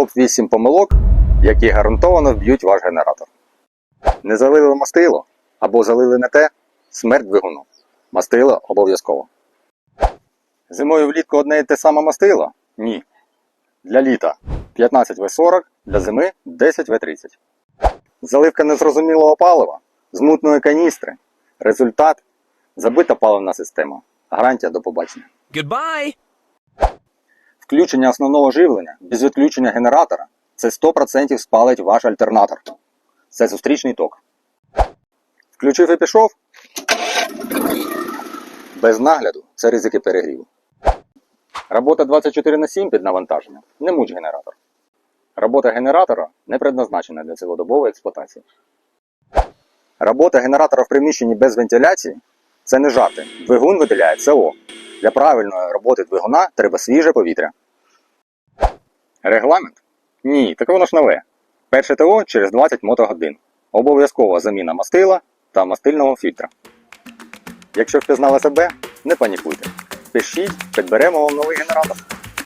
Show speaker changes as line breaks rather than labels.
Топ-8 помилок, які гарантовано вб'ють ваш генератор. Не залили мастило або залили не те смерть двигуну. Мастило обов'язково. Зимою влітку одне і те саме мастило? Ні. Для літа 15 В40, для зими 10 В30. Заливка незрозумілого палива з мутної каністри. Результат забита паливна система. Гарантія до побачення.
Goodbye.
Включення основного живлення без відключення генератора це 100% спалить ваш альтернатор. Це зустрічний ток. Включив і пішов. Без нагляду це ризики перегріву. Робота 24 на 7 під навантаженням не муч генератор. Робота генератора не предназначена для цілодобової експлуатації. Робота генератора в приміщенні без вентиляції це не жарти. Двигун виділяє СО. Для правильної роботи двигуна треба свіже повітря. Регламент? Ні, так воно ж нове. Перше ТО через 20 мотогодин. Обов'язкова заміна мастила та мастильного фільтра. Якщо впізнали себе, не панікуйте. Пишіть, підберемо вам новий генератор.